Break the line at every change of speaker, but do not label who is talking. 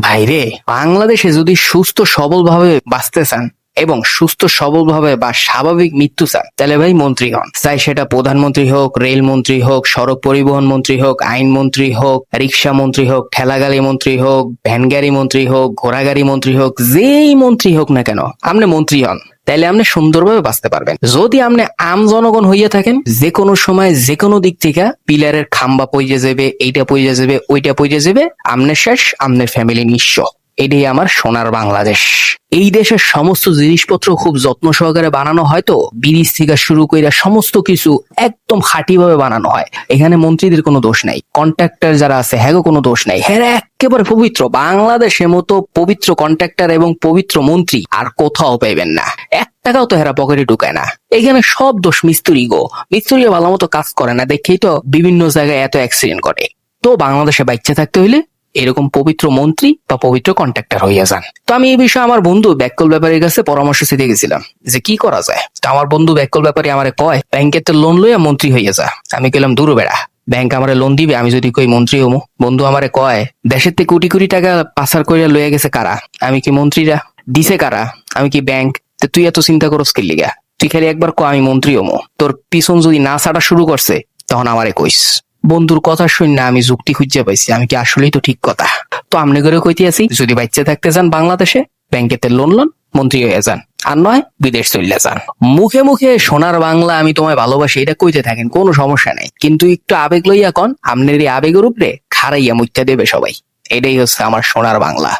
ভাইরে, বাংলাদেশে যদি সুস্থ সবল ভাবে বাঁচতে চান এবং সুস্থ সবলভাবে বা স্বাভাবিক মৃত্যু চান, তাহলে ভাই মন্ত্রী হন চাই সেটা প্রধানমন্ত্রী হোক, রেল মন্ত্রী হোক, সড়ক পরিবহন মন্ত্রী হোক, আইন মন্ত্রী হোক, রিক্সা মন্ত্রী হোক, ঠেলাগাড়ি মন্ত্রী হোক, ভ্যানগাড়ি মন্ত্রী হোক, ঘোড়াগাড়ি মন্ত্রী হোক, যেই মন্ত্রী হোক না কেন, আপনি মন্ত্রী হন তাইলে আপনি সুন্দরভাবে বাঁচতে পারবেন। যদি আপনি আম জনগণ হইয়া থাকেন যে কোনো সময় যে কোনো দিক থেকে পিলারের খাম্বা পইয়া যাবে, এইটা পইয়া যাবে, ওইটা পইয়া যাবে আমনে শেষ, আমনের ফ্যামিলি নিঃস্ব। এটাই আমার সোনার বাংলাদেশ। এই দেশের সমস্ত জিনিসপত্র খুব যত্ন সহকারে বানানো হয় তো, বিরিজ থেকে শুরু করে সমস্ত কিছু একদম খাঁটি ভাবে বানানো হয়। এখানে মন্ত্রীদের কোনো দোষ নাই কন্ট্রাক্টর যারা আছে হ্যাঁ কোনো দোষ নাই। হ্যাঁ একেবারে পবিত্র বাংলাদেশের মতো পবিত্র কন্ট্রাক্টর এবং পবিত্র মন্ত্রী আর কোথাও পাইবেন না। এক টাকাও তো হেরা পকেটে ঢুকায় না। এখানে সব দোষ মিস্ত্রি গো। মিস্ত্রি ভালো মতো কাজ করে না, দেখেই তো বিভিন্ন জায়গায় এত অ্যাক্সিডেন্ট করে তো বাংলাদেশে বাচ্চা থাকতে হইলে এরকম পবিত্র মন্ত্রী বা পবিত্র কন্ট্রাক্টর হইয়া যান। তো আমি এই বিষয়ে আমার বন্ধু ব্যাককল ব্যাপারীর কাছে পরামর্শ চেতে গেছিলাম যে কি করা যায়? তো আমার বন্ধু ব্যাককল ব্যাপারী আমারে কয়, ব্যাংকের তো লোন লইয়া মন্ত্রী হইয়া যা। আমি কইলাম, দূর বেড়া, ব্যাংক আমারে লোন দিবে, আমি যদি কই মন্ত্রী হমু। বন্ধু আমারে কয়, দেশের থেকে কোটি কোটি টাকা পাচার কইরা লইয়া গেছে কারা? আমি কি মন্ত্রীরা? দিছে কারা? আমি কি ব্যাংক? তুই এত চিন্তা করস কি লিগা? তুই খালি একবার ক, আমি মন্ত্রী হমু। তোর পিছন যদি না ছাড়া শুরু করছে, তখন আমারে কইস। বন্ধুর কথা শুন না আমি যুক্তি খুঁজে পাইছি, আমি কি আসলেই তো ঠিক কথা? তো আমনে করে কইতে আছি, যদি বাচ্চা থাকতে চান বাংলাদেশে, ব্যাংকেতে লোন লোন, মন্ত্রী হয়ে যান। আর নয়, বিদেশ চলে যান। মুখে মুখে সোনার বাংলা আমি তোমায় ভালোবাসি, এটা কইতে থাকেন, কোনো সমস্যা নাই। কিন্তু একটু আবেগ লইয়া কন আমনের এই আবেগের উপরে খারাইয়া মুখটা দেবে সবাই। এটাই হচ্ছে আমার সোনার বাংলা।